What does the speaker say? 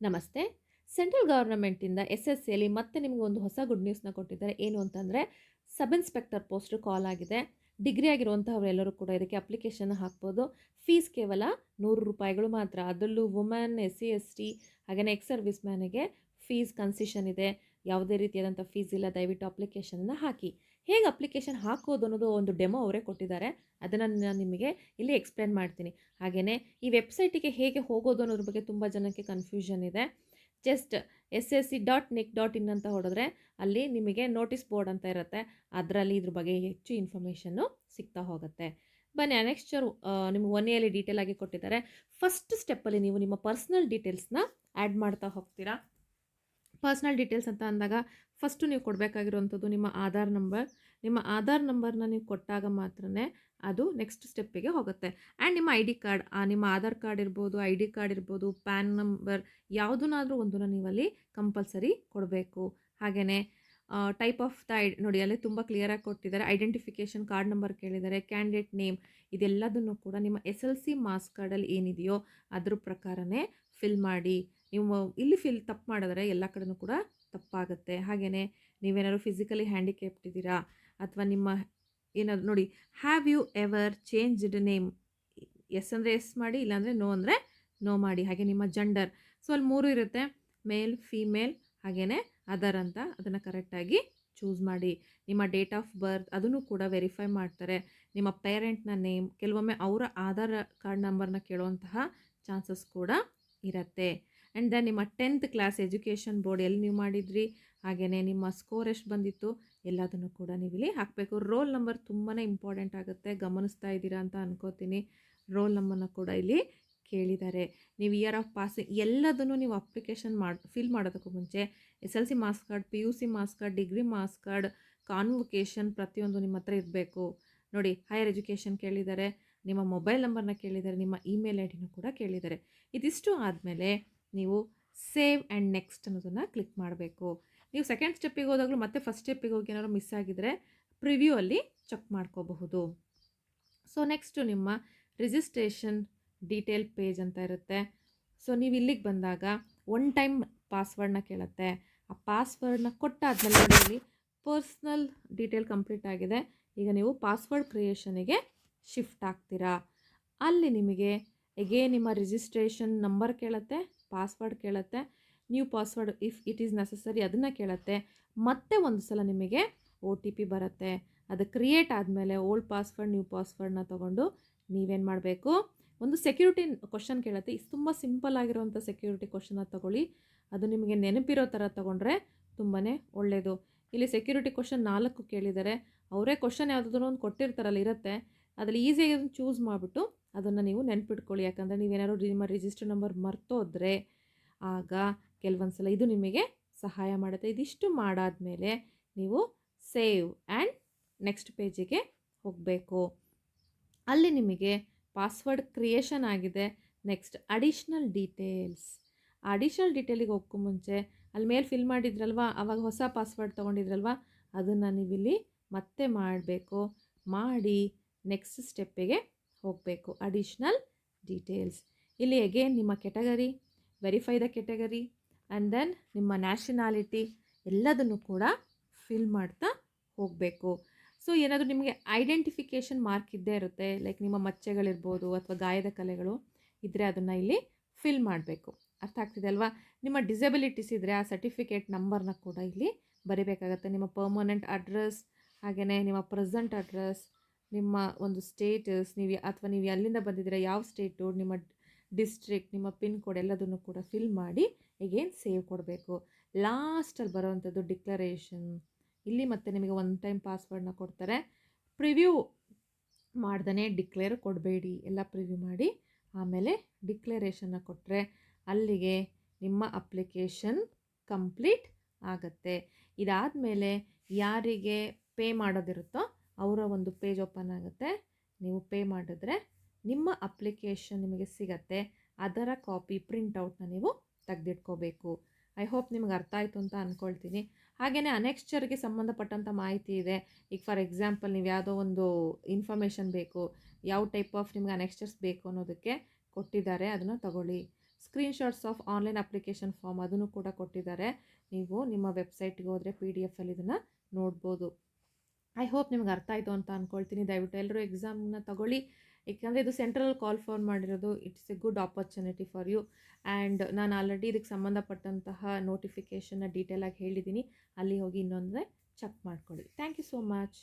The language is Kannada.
ನಮಸ್ತೆ. ಸೆಂಟ್ರಲ್ ಗೌರ್ಮೆಂಟಿಂದ ಎಸ್ ಎಸ್ ಸಿಯಲ್ಲಿ ಮತ್ತೆ ನಿಮಗೆ ಒಂದು ಹೊಸ ಗುಡ್ ನ್ಯೂಸ್ನ ಕೊಟ್ಟಿದ್ದಾರೆ. ಏನು ಅಂತಂದರೆ, ಸಬ್ ಇನ್ಸ್ಪೆಕ್ಟರ್ ಪೋಸ್ಟ್ ಕಾಲ್ ಆಗಿದೆ. ಡಿಗ್ರಿ ಆಗಿರುವಂಥವರೆಲ್ಲರೂ ಕೂಡ ಇದಕ್ಕೆ ಅಪ್ಲಿಕೇಶನ್ ಹಾಕ್ಬೋದು. ಫೀಸ್ ಕೇವಲ ನೂರು ರೂಪಾಯಿಗಳು ಮಾತ್ರ. ಅದರಲ್ಲೂ women S C S T ಹಾಗೆಯೇ ಎಕ್ಸ್ ಸರ್ವಿಸ್ ಮ್ಯಾನಿಗೆ ಫೀಸ್ ಕನ್ಸಿಷನ್ ಇದೆ. ಯಾವುದೇ ರೀತಿಯಾದಂಥ ಫೀಸ್ ಇಲ್ಲ, ದಯವಿಟ್ಟು ಅಪ್ಲಿಕೇಶನನ್ನು ಹಾಕಿ. ಹೇಗೆ ಅಪ್ಲಿಕೇಶನ್ ಹಾಕೋದು ಅನ್ನೋದು ಒಂದು ಡೆಮೋ ಅವರೇ ಕೊಟ್ಟಿದ್ದಾರೆ. ಅದನ್ನು ನಾನು ನಿಮಗೆ ಇಲ್ಲಿ ಎಕ್ಸ್ಪ್ಲೇನ್ ಮಾಡ್ತೀನಿ. ಹಾಗೆಯೇ ಈ ವೆಬ್ಸೈಟಿಗೆ ಹೇಗೆ ಹೋಗೋದು ಅನ್ನೋದ್ರ ಬಗ್ಗೆ ತುಂಬ ಜನಕ್ಕೆ ಕನ್ಫ್ಯೂಷನ್ ಇದೆ. Just S S C dot nic dot in ಅಂತ ಹೊಡೆದ್ರೆ ಅಲ್ಲಿ ನಿಮಗೆ ನೋಟಿಸ್ ಬೋರ್ಡ್ ಅಂತ ಇರುತ್ತೆ. ಅದರಲ್ಲಿ ಇದ್ರ ಬಗ್ಗೆ ಹೆಚ್ಚು ಇನ್ಫಾರ್ಮೇಷನ್ನು ಸಿಗ್ತಾ ಹೋಗುತ್ತೆ. ಬನ್ನಿ ನೆಕ್ಸ್ಟರ್ ನಿಮ್ಗೆ ಒನ್ ಡೀಟೇಲ್ ಆಗಿ ಕೊಟ್ಟಿದ್ದಾರೆ. ಫಸ್ಟ್ ಸ್ಟೆಪ್ಪಲ್ಲಿ ನೀವು ನಿಮ್ಮ ಪರ್ಸ್ನಲ್ ಡೀಟೇಲ್ಸ್ನ ಆ್ಯಡ್ ಮಾಡ್ತಾ ಹೋಗ್ತೀರಾ? ಪರ್ಸ್ನಲ್ ಡೀಟೇಲ್ಸ್ ಅಂತ ಅಂದಾಗ ಫಸ್ಟು ನೀವು ಕೊಡಬೇಕಾಗಿರುವಂಥದ್ದು ನಿಮ್ಮ ಆಧಾರ್ ನಂಬರ್. ನಿಮ್ಮ ಆಧಾರ್ ನಂಬರ್ನ ನೀವು ಕೊಟ್ಟಾಗ ಮಾತ್ರನೇ ಅದು ನೆಕ್ಸ್ಟ್ ಸ್ಟೆಪ್ಪಿಗೆ ಹೋಗುತ್ತೆ. ಆ್ಯಂಡ್ ನಿಮ್ಮ ಐ ಡಿ ಕಾರ್ಡ್ ನಿಮ್ಮ ಆಧಾರ್ ಕಾರ್ಡ್ ಇರ್ಬೋದು, ಐ ಡಿ ಕಾರ್ಡ್ ಇರ್ಬೋದು, ಪ್ಯಾನ್ ನಂಬರ್ ಯಾವುದನ್ನಾದರೂ ಒಂದನ್ನು ನೀವಲ್ಲಿ ಕಂಪಲ್ಸರಿ ಕೊಡಬೇಕು. ಹಾಗೆಯೇ ಟೈಪ್ ಆಫ್ ದ ನೋಡಿ ಅಲ್ಲಿ ತುಂಬ ಕ್ಲಿಯರಾಗಿ ಕೊಟ್ಟಿದ್ದಾರೆ. ಐಡೆಂಟಿಫಿಕೇಷನ್ ಕಾರ್ಡ್ ನಂಬರ್ ಕೇಳಿದ್ದಾರೆ, ಕ್ಯಾಂಡಿಡೇಟ್ ನೇಮ್ ಇದೆಲ್ಲದನ್ನು ಕೂಡ ನಿಮ್ಮ ಎಸ್ ಎಲ್ ಸಿ ಮಾರ್ಕ್ಸ್ ಕಾರ್ಡಲ್ಲಿ ಏನಿದೆಯೋ ಅದ್ರ ಪ್ರಕಾರನೇ ಫಿಲ್ ಮಾಡಿ. ನೀವು ಇಲ್ಲಿ ಫಿಲ್ ತಪ್ಪು ಮಾಡಿದ್ರೆ ಎಲ್ಲ ಕಡೆನೂ ಕೂಡ ತಪ್ಪಾಗುತ್ತೆ. ಹಾಗೆಯೇ ನೀವೇನಾದ್ರು ಫಿಸಿಕಲಿ ಹ್ಯಾಂಡಿಕ್ಯಾಪ್ಟ್ ಇದ್ದೀರಾ? ಅಥವಾ ನಿಮ್ಮ ಏನಾದ್ರು ನೋಡಿ have you ever changed name yes ಅಂದರೆ ಎಸ್ ಮಾಡಿ, ಇಲ್ಲಾಂದರೆ ನೋ ಅಂದರೆ ನೋ ಮಾಡಿ. ಹಾಗೆ ನಿಮ್ಮ ಜಂಡರ್ ಸೊ ಅಲ್ಲಿ ಮೂರು ಇರುತ್ತೆ. ಮೇಲ್ ಫೀಮೇಲ್ ಹಾಗೆಯೇ ಅದರ್ ಅಂತ ಅದನ್ನು ಕರೆಕ್ಟಾಗಿ ಚೂಸ್ ಮಾಡಿ. ನಿಮ್ಮ ಡೇಟ್ ಆಫ್ ಬರ್ತ್ ಅದನ್ನು ಕೂಡ ವೆರಿಫೈ ಮಾಡ್ತಾರೆ. ನಿಮ್ಮ ಪೇರೆಂಟ್ನ ನೇಮ್ ಕೆಲವೊಮ್ಮೆ ಅವರ ಆಧಾರ್ ಕಾರ್ಡ್ ನಂಬರ್ನ ಕೇಳುವಂತಹ ಚಾನ್ಸಸ್ ಕೂಡ ಇರುತ್ತೆ. ಆ್ಯಂಡ್ ದೆನ್ ನಿಮ್ಮ ಟೆಂತ್ ಕ್ಲಾಸ್ ಎಜುಕೇಷನ್ ಬೋರ್ಡ್ ಎಲ್ಲಿ ನೀವು ಮಾಡಿದ್ರಿ ಹಾಗೆಯೇ ನಿಮ್ಮ ಸ್ಕೋರ್ ಎಷ್ಟು ಬಂದಿತ್ತು, ಎಲ್ಲದನ್ನು ಕೂಡ ನೀವು ಇಲ್ಲಿ ಹಾಕಬೇಕು. ರೋಲ್ ನಂಬರ್ ತುಂಬಾ ಇಂಪಾರ್ಟೆಂಟ್ ಆಗುತ್ತೆ, ಗಮನಿಸ್ತಾ ಇದ್ದೀರಾ ಅಂತ ಅನ್ಕೋತೀನಿ. ರೋಲ್ ನಂಬರ್ನ ಕೂಡ ಇಲ್ಲಿ ಕೇಳಿದ್ದಾರೆ. ನೀವು ಇಯರ್ ಆಫ್ ಪಾಸಿಂಗ್ ಎಲ್ಲದನ್ನು ನೀವು ಅಪ್ಲಿಕೇಶನ್ ಮಾಡಿ, ಫಿಲ್ ಮಾಡೋದಕ್ಕೂ ಮುಂಚೆ S L C marks card, P U C marks card, degree marks card convocation ಪ್ರತಿಯೊಂದು ನಿಮ್ಮ ಹತ್ರ ಇರಬೇಕು. ನೋಡಿ, ಹೈಯರ್ ಎಜುಕೇಷನ್ ಕೇಳಿದ್ದಾರೆ, ನಿಮ್ಮ ಮೊಬೈಲ್ ನಂಬರ್ನ ಕೇಳಿದ್ದಾರೆ, ನಿಮ್ಮ ಇಮೇಲ್ ಐ ಡಿನೂ ಕೂಡ ಕೇಳಿದ್ದಾರೆ. ಇದಿಷ್ಟು ಆದಮೇಲೆ ನೀವು ಸೇವ್ ಆ್ಯಂಡ್ ನೆಕ್ಸ್ಟ್ ಅನ್ನೋದನ್ನು ಕ್ಲಿಕ್ ಮಾಡಬೇಕು. ನೀವು ಸೆಕೆಂಡ್ ಸ್ಟೆಪ್ಪಿಗೆ ಹೋದಾಗಲೂ ಮತ್ತೆ ಫಸ್ಟ್ ಸ್ಟೆಪ್ಪಿಗೆ ಹೋಗಿ ಏನಾದ್ರು ಮಿಸ್ ಆಗಿದರೆ ಪ್ರಿವ್ಯೂ ಅಲ್ಲಿ ಚೆಕ್ ಮಾಡ್ಕೋಬಹುದು. ಸೊ ನೆಕ್ಸ್ಟು ನಿಮ್ಮ ರಿಜಿಸ್ಟ್ರೇಷನ್ ಡೀಟೇಲ್ ಪೇಜ್ ಅಂತ ಇರುತ್ತೆ. ಸೊ ನೀವು ಇಲ್ಲಿಗೆ ಬಂದಾಗ ಒನ್ ಟೈಮ್ ಪಾಸ್ವರ್ಡ್ನ ಕೇಳುತ್ತೆ. ಆ ಪಾಸ್ವರ್ಡ್ನ ಕೊಟ್ಟಾದ್ಮೇಲೆ ಇಲ್ಲಿ ಪರ್ಸ್ನಲ್ ಡೀಟೇಲ್ ಕಂಪ್ಲೀಟ್ ಆಗಿದೆ. ಈಗ ನೀವು ಪಾಸ್ವರ್ಡ್ ಕ್ರಿಯೇಷನಿಗೆ ಶಿಫ್ಟ್ ಆಗ್ತೀರಾ. ಅಲ್ಲಿ ನಿಮಗೆ ಎಗೇ ನಿಮ್ಮ ರಿಜಿಸ್ಟ್ರೇಷನ್ ನಂಬರ್ ಕೇಳುತ್ತೆ. ಪಾಸ್ವರ್ಡ್ ಕೇಳುತ್ತೆ. New password if it is necessary ಅದನ್ನು ಕೇಳುತ್ತೆ. ಮತ್ತೆ ಒಂದು ಸಲ ನಿಮಗೆ ಒ ಟಿ ಪಿ ಬರುತ್ತೆ. ಅದು ಕ್ರಿಯೇಟ್ ಆದಮೇಲೆ ಓಲ್ಡ್ ಪಾಸ್ವರ್ಡ್ ನ್ಯೂ ಪಾಸ್ವರ್ಡ್ನ ತೊಗೊಂಡು ನೀವೇನು ಮಾಡಬೇಕು? ಒಂದು ಸೆಕ್ಯೂರಿಟಿ ಕ್ವಶನ್ ಕೇಳುತ್ತೆ. ಇದು ತುಂಬ ಸಿಂಪಲ್ ಆಗಿರುವಂಥ ಸೆಕ್ಯೂರಿಟಿ ಕ್ವಶನ್ನ ತೊಗೊಳ್ಳಿ. ಅದು ನಿಮಗೆ ನೆನಪಿರೋ ಥರ ತೊಗೊಂಡ್ರೆ ತುಂಬಾ ಒಳ್ಳೆಯದು ಇಲ್ಲಿ ಸೆಕ್ಯೂರಿಟಿ ಕ್ವಶನ್ ನಾಲ್ಕು ಕೇಳಿದ್ದಾರೆ. ಅವರೇ ಕ್ವಶನ್ ಯಾವುದಾದ್ರೂ ಒಂದು ಕೊಟ್ಟಿರ್ತಾರಲ್ಲ, ಇರುತ್ತೆ. ಅದರಲ್ಲಿ ಈಸಿಯಾಗಿ ಅದನ್ನು ಚೂಸ್ ಮಾಡಿಬಿಟ್ಟು ಅದನ್ನು ನೀವು ನೆನ್ಪಿಟ್ಕೊಳ್ಳಿ. ಯಾಕಂದರೆ ನೀವೇನಾದ್ರು ನಿಮ್ಮ ರಿಜಿಸ್ಟರ್ ನಂಬರ್ ಮರ್ತೋದ್ರೆ ಆಗ ಕೆಲವೊಂದು ಸಲ ಇದು ನಿಮಗೆ ಸಹಾಯ ಮಾಡುತ್ತೆ. ಇದಿಷ್ಟು ಮಾಡಾದಮೇಲೆ ನೀವು ಸೇವ್ ಆ್ಯಂಡ್ ನೆಕ್ಸ್ಟ್ ಪೇಜಿಗೆ ಹೋಗಬೇಕು. ಅಲ್ಲಿ ನಿಮಗೆ ಪಾಸ್ವರ್ಡ್ ಕ್ರಿಯೇಷನ್ ಆಗಿದೆ. ನೆಕ್ಸ್ಟ್ ಅಡಿಷ್ನಲ್ ಡೀಟೇಲ್ಸ್ ಅಡಿಷ್ನಲ್ ಡೀಟೇಲಿಗೆ ಹೋಗ್ಕೊ ಮುಂಚೆ ಅಲ್ಲಿ ಮೇಲೆ ಫಿಲ್ ಮಾಡಿದ್ರಲ್ವ? ಆವಾಗ ಹೊಸ ಪಾಸ್ವರ್ಡ್ ತೊಗೊಂಡಿದ್ರಲ್ವ? ಅದನ್ನು ನೀವಿಲ್ಲಿ ಮತ್ತೆ ಮಾಡಬೇಕು. ಮಾಡಿ ನೆಕ್ಸ್ಟ್ ಸ್ಟೆಪ್ಪಿಗೆ ಹೋಗಬೇಕು. ಅಡಿಷ್ನಲ್ ಡೀಟೇಲ್ಸ್ ಇಲ್ಲಿ ಅಗೇನ್ ನಿಮ್ಮ category verify the category and then ನಿಮ್ಮ ನ್ಯಾಷನಾಲಿಟಿ ಎಲ್ಲದನ್ನು ಕೂಡ ಫಿಲ್ ಮಾಡ್ತಾ ಹೋಗಬೇಕು. ಸೊ ಏನಾದರೂ ನಿಮಗೆ ಐಡೆಂಟಿಫಿಕೇಷನ್ ಮಾರ್ಕ್ ಇದ್ದೇ ಇರುತ್ತೆ ಲೈಕ್ ನಿಮ್ಮ ಮಚ್ಚೆಗಳಿರ್ಬೋದು ಅಥವಾ ಗಾಯದ ಕಲೆಗಳು ಇದ್ದರೆ ಅದನ್ನು ಇಲ್ಲಿ ಫಿಲ್ ಮಾಡಬೇಕು. ಅರ್ಥ ಆಗ್ತಿದೆ ಅಲ್ವಾ? ನಿಮ್ಮ ಡಿಸೆಬಿಲಿಟೀಸ್ ಇದ್ದರೆ ಆ ಸರ್ಟಿಫಿಕೇಟ್ ನಂಬರ್ನ ಕೂಡ ಇಲ್ಲಿ ಬರೀಬೇಕಾಗತ್ತೆ. ನಿಮ್ಮ ಪರ್ಮನೆಂಟ್ ಅಡ್ರೆಸ್ ಹಾಗೆಯೇ ನಿಮ್ಮ ಪ್ರೆಸೆಂಟ್ ಅಡ್ರೆಸ್ ನಿಮ್ಮ ಒಂದು ಸ್ಟೇಟಸ್ ನೀವು ಅಥವಾ ನೀವು ಎಲ್ಲಿಂದ ಬಂದಿದ್ದೀರಾ, ಯಾವ ಸ್ಟೇಟು ನಿಮ್ಮ ಡಿಸ್ಟ್ರಿಕ್ಟ್ ನಿಮ್ಮ ಪಿನ್ ಕೋಡ್ ಎಲ್ಲದನ್ನು ಕೂಡ ಫಿಲ್ ಮಾಡಿ ಎಗೇನ್ ಸೇವ್ ಕೊಡಬೇಕು. ಲಾಸ್ಟಲ್ಲಿ ಬರೋವಂಥದ್ದು ಡಿಕ್ಲರೇಷನ್ ಇಲ್ಲಿ ಮತ್ತೆ ನಿಮಗೆ ಒನ್ ಟೈಮ್ ಪಾಸ್ವರ್ಡನ್ನ ಕೊಡ್ತಾರೆ. ಪ್ರಿವ್ಯೂ ಮಾಡ್ದೇ ಡಿಕ್ಲೇರ್ ಕೊಡಬೇಡಿ. ಎಲ್ಲ ಪ್ರಿವ್ಯೂ ಮಾಡಿ, ಆಮೇಲೆ ಡಿಕ್ಲರೇಷನ್ನ ಕೊಟ್ಟರೆ ಅಲ್ಲಿಗೆ ನಿಮ್ಮ ಅಪ್ಲಿಕೇಶನ್ ಕಂಪ್ಲೀಟ್ ಆಗತ್ತೆ. ಇದಾದ ಮೇಲೆ ಯಾರಿಗೆ ಪೇ ಮಾಡೋದಿರುತ್ತೋ ಅವರ ಒಂದು ಪೇಜ್ ಓಪನ್ ಆಗುತ್ತೆ. ನೀವು ಪೇ ಮಾಡಿದ್ರೆ ನಿಮ್ಮ ಅಪ್ಲಿಕೇಶನ್ ನಿಮಗೆ ಸಿಗತ್ತೆ. ಅದರ ಕಾಪಿ ಪ್ರಿಂಟೌಟ್ನ ನೀವು ತೆಗೆದಿಟ್ಕೋಬೇಕು. ಐ ಹೋಪ್ ನಿಮ್ಗೆ ಅರ್ಥ ಆಯಿತು ಅಂತ ಅಂದ್ಕೊಳ್ತೀನಿ ಹಾಗೆಯೇ ಅನೆಕ್ಸ್ಚರ್ಗೆ ಸಂಬಂಧಪಟ್ಟಂಥ ಮಾಹಿತಿ ಇದೆ. ಈಗ ಫಾರ್ ಎಕ್ಸಾಂಪಲ್ ನೀವು ಯಾವುದೋ ಒಂದು ಇನ್ಫಾರ್ಮೇಷನ್ ಬೇಕು, ಯಾವ ಟೈಪ್ ಆಫ್ ನಿಮ್ಗೆ ಅನೆಕ್ಸ್ಚರ್ಸ್ ಬೇಕು ಅನ್ನೋದಕ್ಕೆ ಕೊಟ್ಟಿದ್ದಾರೆ, ಅದನ್ನು ತಗೊಳ್ಳಿ. Screen screenshots of online application form ಅದನ್ನು ಕೂಡ ಕೊಟ್ಟಿದ್ದಾರೆ. ನೀವು ನಿಮ್ಮ ವೆಬ್‌ಸೈಟ್‌ಗೆ ಹೋದರೆ ಪಿ ಡಿ ಎಫಲ್ಲಿ ಇದನ್ನು ನೋಡ್ಬೋದು. ಐ ಹೋಪ್ ನಿಮ್ಗೆ ಅರ್ಥ ಆಯಿತು ಅಂತ ಅಂದ್ಕೊಳ್ತೀನಿ. ದಯವಿಟ್ಟು ಎಲ್ಲರೂ ಎಕ್ಸಾಮ್‌ನ ತಗೊಳ್ಳಿ. ಏಕೆಂದರೆ ಇದು ಸೆಂಟ್ರಲ್ ಕಾಲ್ ಫೋನ್ ಮಾಡಿರೋದು. It's a good opportunity for you and ನಾನು ಆಲ್ರೆಡಿ ಇದಕ್ಕೆ ಸಂಬಂಧಪಟ್ಟಂತಹ ನೋಟಿಫಿಕೇಷನ್‌ನ ಡೀಟೇಲಾಗಿ ಹೇಳಿದ್ದೀನಿ. ಅಲ್ಲಿ ಹೋಗಿ ಇನ್ನೊಮ್ಮೆ ಚೆಕ್ ಮಾಡ್ಕೊಳ್ಳಿ. Thank you so much.